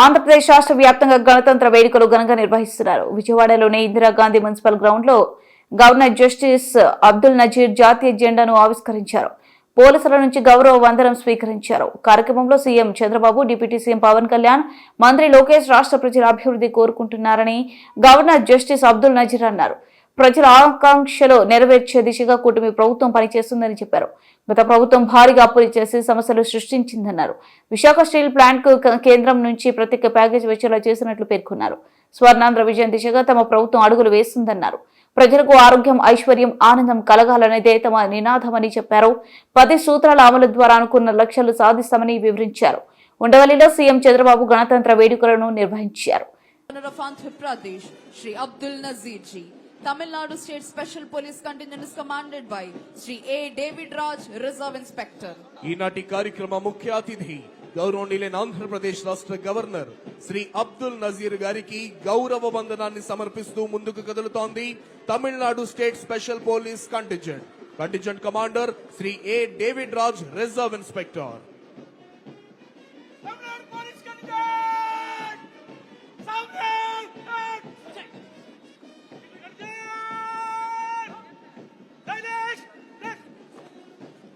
ఆంధ్రప్రదేశ్ రాష్ట్ర వ్యాప్తంగా గణతంత్ర వేడుకలు ఘనంగా నిర్వహిస్తున్నారు. విజయవాడలోని ఇందిరాగాంధీ మున్సిపల్ గ్రౌండ్లో గవర్నర్ జస్టిస్ అబ్దుల్ నజీర్ జాతీయ జెండాను ఆవిష్కరించారు. పోలీసుల నుంచి గౌరవ వందనం స్వీకరించారు. కార్యక్రమంలో CM Chandrababu deputy CM Pawan Kalyan మంత్రి లోకేష్ రాష్ట్ర ప్రజల అభివృద్ధి కోరుకుంటున్నారని గవర్నర్ జస్టిస్ అబ్దుల్ నజీర్ అన్నారు. ప్రజల ఆకాంక్షలు నెరవేర్చే దిశగా కూటమి ప్రభుత్వం పనిచేస్తుందని చెప్పారు. గత ప్రభుత్వం భారీగా అప్పులు చేసి సమస్యలు సృష్టించిందన్నారు. విశాఖ స్టీల్ ప్లాంట్కు కేంద్రం నుంచి ప్రత్యేక ప్యాకేజ్ వచ్చేలా చేసినట్లు పేర్కొన్నారు. స్వర్ణాంధ్ర విజయం దిశగా తమ ప్రభుత్వం అడుగులు వేస్తుందన్నారు. ప్రజలకు ఆరోగ్యం ఐశ్వర్యం ఆనందం కలగాలనేదే తమ నినాదమని చెప్పారు. పది సూత్రాల అమలు ద్వారా అనుకున్న లక్ష్యాలు సాధిస్తామని వివరించారు. ఉండవల్లిలో సీఎం చంద్రబాబు గణతంత్ర వేడుకలను నిర్వహించారు. Tamil Nadu state special police Shri Abdul Nazir ji. Tamil Nadu State Special Police Contingent is commanded by A. David Raj, Reserve Inspector. ఈనాటి కార్యక్రమ ముఖ్య అతిథి గౌరవనీయులైన ఆంధ్రప్రదేశ్ రాష్ట్ర గవర్నర్ శ్రీ అబ్దుల్ నజీర్ గారికి గౌరవ వందనాన్ని సమర్పిస్తూ ముందుకు కదులుతోంది Tamil Nadu state special police contingent contingent commander Shri A David Raj reserve inspector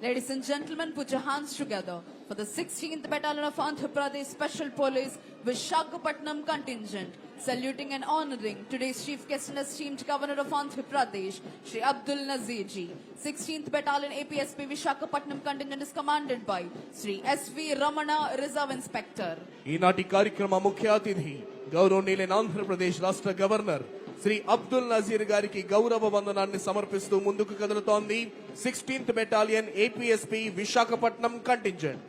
Ladies and gentlemen, put your hands together for the 16th Battalion of Andhra Pradesh Special Police Vishakhapatnam contingent, saluting and honoring today's chief guest and esteemed Governor of Andhra Pradesh, Shri Abdul Nazir ji. 16th Battalion APSP Vishakhapatnam contingent is commanded by Shri S.V. Ramana, Reserve Inspector. ఈనాటి కార్యక్రమ ముఖ్య అతిథి గౌరవనీయులైన ఆంధ్రప్రదేశ్ రాష్ట్ర governor Shri Abdul Nazir గారికి గౌరవ వందనాన్ని సమర్పిస్తూ ముందుకు కదులుతోంది. Sixteenth battalion APSP Visakhapatnam కంటించండి